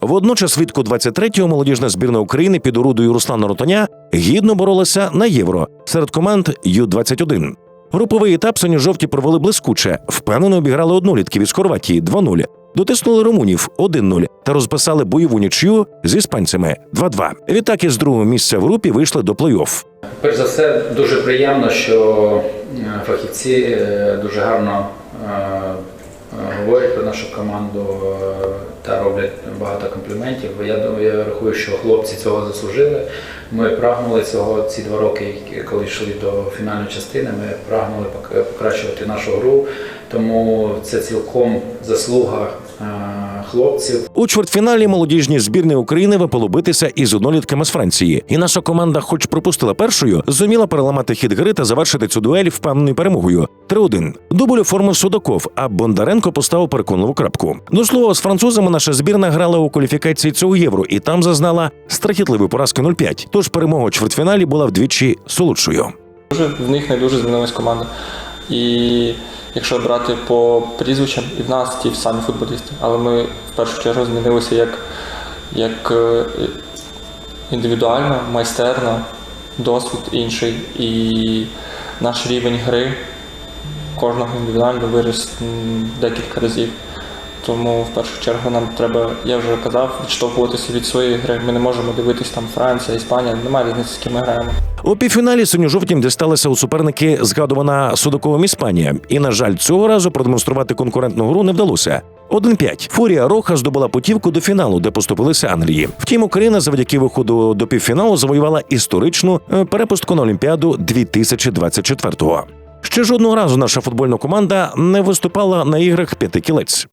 Водночас влітку 23-го молодіжна збірна України під орудою Руслана Ротоня гідно боролася на євро серед команд Ю-21. Груповий етап синьо-жовті провели блискуче, впевнено обіграли однолітків із Хорватії 2-0, дотиснули румунів 1-0 та розписали бойову нічю з іспанцями 2-2. Відтак із другого місця в групі вийшли до плей-офф. Перш за все, дуже приємно, що е, фахівці е, дуже гарно е, говорять про нашу команду та роблять багато компліментів. Я думаю, я рахую, що хлопці цього заслужили. Ми прагнули цього ці два роки, коли йшли до фінальної частини. Ми прагнули пок- покращувати нашу гру. Тому це цілком заслуга е, хлопців. У чвертьфіналі молодіжні збірні України випало битися із однолітками з Франції. І наша команда, хоч пропустила першою, зуміла переламати хід гри та завершити цю дуель впевненою перемогою. 3-1. Дубль оформив Судаков, а Бондаренко поставив переконливу крапку. До слова, з французами наша збірна грала у кваліфікації цього євро і там зазнала страхітливої поразки 0-5. Тож перемога у чвертьфіналі була вдвічі солодшою. Дуже в них не дуже змінилась команда. І якщо брати по прізвищам, і в нас ті самі футболісти, але ми в першу чергу змінилися як, як е, індивідуально, майстерно, досвід інший. І наш рівень гри кожного індивідуально виріс декілька разів. Тому в першу чергу нам треба, я вже казав, відштовхуватися від своєї гри. Ми не можемо дивитись там Франція, Іспанія, немає різниці, з ким ми граємо. У півфіналі синьо-жовтім дісталися у суперники згадувана Судаковим Іспанія. І, на жаль, цього разу продемонструвати конкурентну гру не вдалося. 1-5. Фурія Роха здобула путівку до фіналу, де поступилися Англії. Втім, Україна завдяки виходу до півфіналу завоювала історичну е, перепустку на Олімпіаду 2024-го. Ще жодного разу наша футбольна команда не виступала на іграх п'яти кілець.